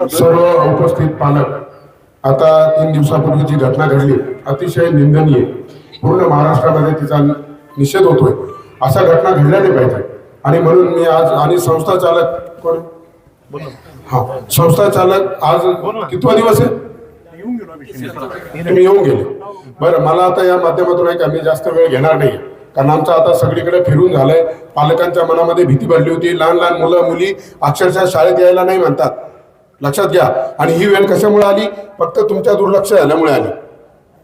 सर्व उपस्थित पालक आता तीन दिवसापूर्वी जी घटना घडली अतिशय निंदनीय. पूर्ण महाराष्ट्रामध्ये तिचा निषेध होतोय. अशा घटना घडल्या नाही पाहिजे. आणि म्हणून मी आज आणि संस्था चालक कोण? हा संस्था चालक आज कितवा दिवस आहे? तुम्ही येऊन गेले. बरं मला आता या माध्यमातून आहे का? मी जास्त वेळ घेणार नाही. कारण आमचं आता सगळीकडे फिरून झालंय. पालकांच्या मनामध्ये भीती पडली होती. लहान लहान मुलं मुली अक्षरशः शाळेत यायला नाही म्हणतात. लक्षात घ्या. आणि ही वेळ कशामुळे आली? फक्त तुमच्या दुर्लक्ष झाल्यामुळे आली.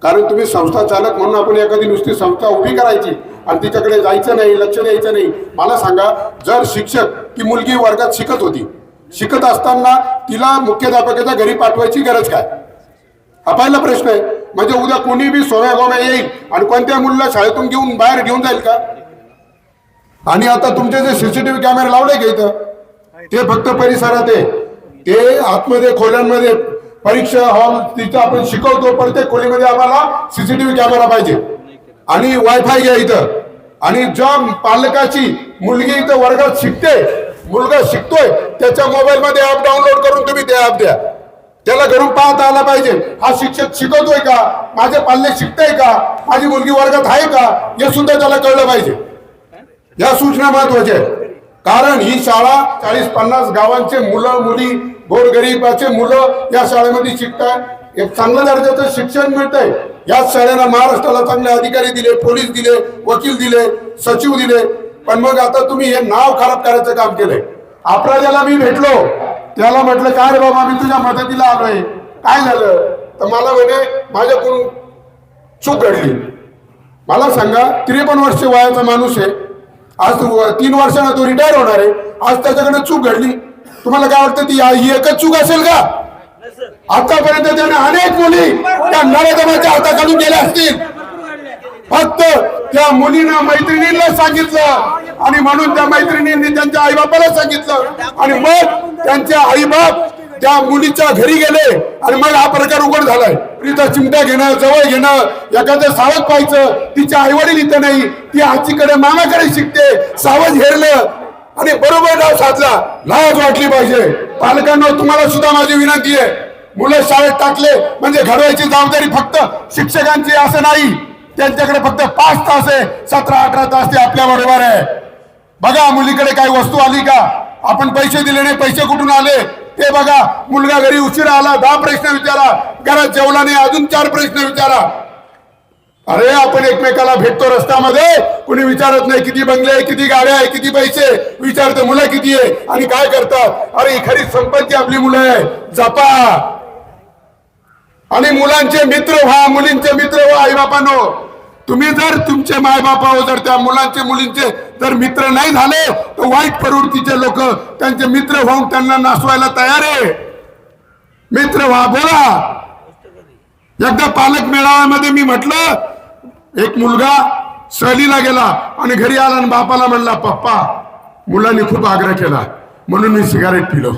कारण तुम्ही संस्था चालक म्हणून आपण एखादी नुसती संस्था उभी करायची आणि तिच्याकडे जायचं नाही लक्ष द्यायचं नाही. मला सांगा जर शिक्षक ती मुलगी वर्गात शिकत होती शिकत असताना तिला मुख्याध्यापकाच्या घरी पाठवायची गरज काय? हा पहिला प्रश्न आहे. म्हणजे उद्या कोणी बी सोव्या गोव्या येईल आणि कोणत्या मुलीला शाळेतून घेऊन बाहेर घेऊन जाईल का? आणि आता तुमचे जे सीसीटीव्ही कॅमेरे लावले का इथं? ते फक्त परिसरात आहे. ते आतमध्ये खोल्यांमध्ये परीक्षा हॉल तिथं आपण शिकवतो प्रत्येक खोलीमध्ये आम्हाला सीसीटीव्ही कॅमेरा पाहिजे. आणि वायफाय घ्या इथं. आणि ज्या पालकाची मुलगी इथं वर्गात शिकते मुलगा शिकतोय त्याच्या मोबाईल मध्ये ऍप डाउनलोड करून तुम्ही ते ऍप द्या. त्याला घरून पाहता आला पाहिजे. हा शिक्षक शिकवतोय का? माझे पाल्ले शिकताय का? माझी मुलगी वर्गात आहे का? हे सुद्धा त्याला कळलं पाहिजे. या सूचना महत्त्वाच्या आहेत. कारण ही शाळा चाळीस पन्नास गावांचे मुलं मुली गोरगरीबाचे मुलं या शाळेमध्ये शिकतात. एक चांगल्या दर्जाचं शिक्षण मिळतंय. याच शाळेला महाराष्ट्राला चांगले अधिकारी दिले पोलीस दिले वकील दिले सचिव दिले. पण मग आता तुम्ही हे नाव खराब करायचं काम केलंय. अपराध्याला मी भेटलो. त्याला म्हटलं काय रे बाबा मी तुझ्या मदतीला आलोय? काय झालं? तर मला म्हणे माझ्याकडून चूक घडली. मला सांगा त्रेपन्न वर्ष वयाचा माणूस आहे. आज तीन वर्षानं तो रिटायर होणार आहे. आज त्याच्याकडे चूक घडली. तुम्हाला काय वाटतं ती ही एकच चूक असेल का? आतापर्यंत त्याने अनेक मुली त्या नरदमाच्या हाताखालून गेल्या असतील. फक्त त्या मुलीनं मैत्रिणींना सांगितलं आणि म्हणून त्या मैत्रिणींनी त्यांच्या आईबापाला सांगितलं. आणि मग त्यांच्या आईबाप त्या मुलीच्या घरी गेले आणि मग हा प्रकार उघड झालाय. तिचा चिमटा घेणं जवळ घेणं एखादं सावध पाहायचं. तिच्या आईवडील इथं नाही. ती आजीकडे मामाकडे शिकते. सावध हेरलं. आणि बरोबर डाव साधला लाज वाटली पाहिजे. पालकांना तुम्हाला सुद्धा माझी विनंती आहे. मुलं शाळेत टाकले म्हणजे घडवायची जबाबदारी फक्त शिक्षकांची असं नाही. त्यांच्याकडे फक्त पाच तास आहे. सतरा अठरा तास ते आपल्या बरोबर आहे. बघा मुलीकडे काही वस्तू आली का? आपण पैसे दिले नाही पैसे कुठून आले? ते बघा मुलगा घरी उशिरा आला दहा प्रश्न विचारा. घरात जेवला नाही अजून चार प्रश्न विचारा. अरे आपण एकमेकाला भेटतो रस्त्यामध्ये. कुणी विचारत नाही किती बंगले आहे किती गाड्या आहे किती पैसे विचारते मुलं किती आहे? आणि काय करतात? अरे ही खरी संपत्ती आपली मुलं आहे. जपा. आणि मुलांचे मित्र व्हा मुलींचे मित्र व्हा आई बापानो तुम्ही जर तुमचे मायबापावर जर त्या मुलांचे मुलींचे जर मित्र नाही झाले तर वाईट प्रवृत्तीचे लोक त्यांचे मित्र होऊन त्यांना नासवायला तयार आहे. मित्र व्हा बोला. एकदा पालक मेळाव्यामध्ये मी म्हटलं एक मुलगा सहलीला गेला आणि घरी आला आणि बापाला म्हणला पप्पा मुलांनी खूप आग्रह केला म्हणून मी सिगारेट पिलो.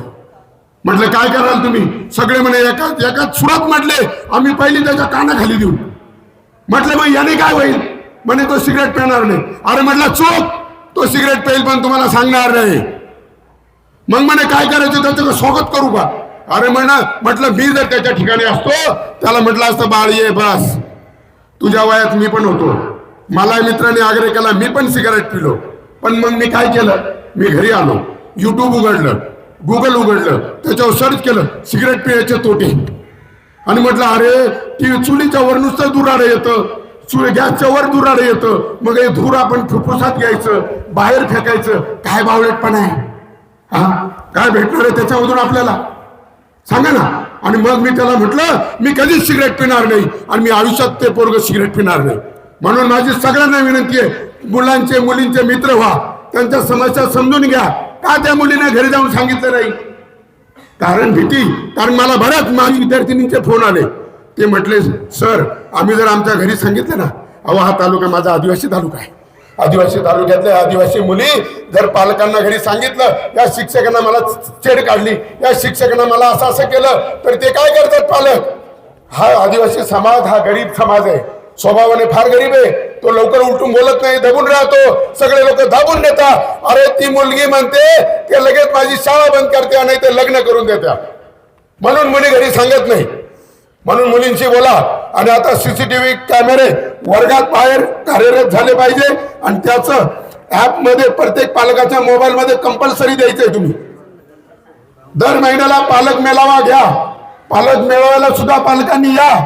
म्हटलं काय कराल तुम्ही? सगळे म्हणे एका एका सुरात म्हटले आम्ही पहिली त्याच्या कानाखाली देऊ. म्हटलं मग याने काय होईल? म्हणे तो सिगरेट पिणार नाही. अरे म्हटलं चूक! तो सिगरेट पेल पण तुम्हाला सांगणार नाही. मग म्हणे काय करायचं? त्याचं स्वागत करू का? अरे म्हणा म्हटलं मी जर त्याच्या ठिकाणी असतो त्याला म्हटलं असतं बाळ ये बस. तुझ्या वयात मी पण होतो. मला मित्राने आग्रह केला मी पण सिगारेट पिलो. पण मग मी काय केलं? मी घरी आलो. युट्यूब उघडलं. गुगल उघडलं. त्याच्यावर सर्च केलं. सिगरेट पिण्याचे तोटे. आणि म्हटलं अरे ती चुलीच्या वर नुसतं दुराडं येतं. चुली गॅसच्या वर दुराडं येतं. मग हे धूर आपण फुफ्फुसात घ्यायचं. बाहेर फेकायचं. काय बावळेटपण आहे? हा? काय भेटणार आहे त्याच्यामधून आपल्याला? सांगा ना. आणि मग मी त्याला म्हटलं मी कधीच सिगरेट पिणार नाही आणि मी आयुष्यात ते पोरग सिगरेट पिणार नाही. म्हणून माझी सगळ्यांना विनंती आहे मुलांचे मुलींचे मित्र व्हा. त्यांच्या समस्या समजून घ्या. का त्या मुलीने घरी जाऊन सांगितलं नाही? कारण भीती. कारण मला बऱ्याच माझी विद्यार्थिनींचे फोन आले. ते म्हटले सर आम्ही जर आमच्या घरी सांगितलं ना अहो हा तालुका माझा आदिवासी तालुका आहे. आदिवासी तालुक्यातल्या आदिवासी मुली जर पालकांना घरी सांगितलं या शिक्षकांना मला चेड काढली या शिक्षकांना मला असं असं केलं तर ते काय करतात पालक? हा आदिवासी समाज हा गरीब समाज आहे. स्वभावाने फार गरीब आहे. तो लवकर उलटून बोलत नाही दबून राहतो. सगळे लोक दाबून देतात. अरे ती मुलगी म्हणते ते लगेच माझी शाळा बंद करते नाही ते लग्न करून देत्या म्हणून मुली घरी सांगत नाही. म्हणून मुलींशी बोला. आणि आता सीसीटीव्ही कॅमेरे वर्गात बाहेर कार्यरत झाले पाहिजे. आणि त्याचं ॲपमध्ये प्रत्येक पालकाच्या मोबाईलमध्ये कंपल्सरी द्यायचंय तुम्ही. दर महिन्याला पालक मेळावा घ्या. पालक मेळाव्याला सुद्धा पालकांनी या.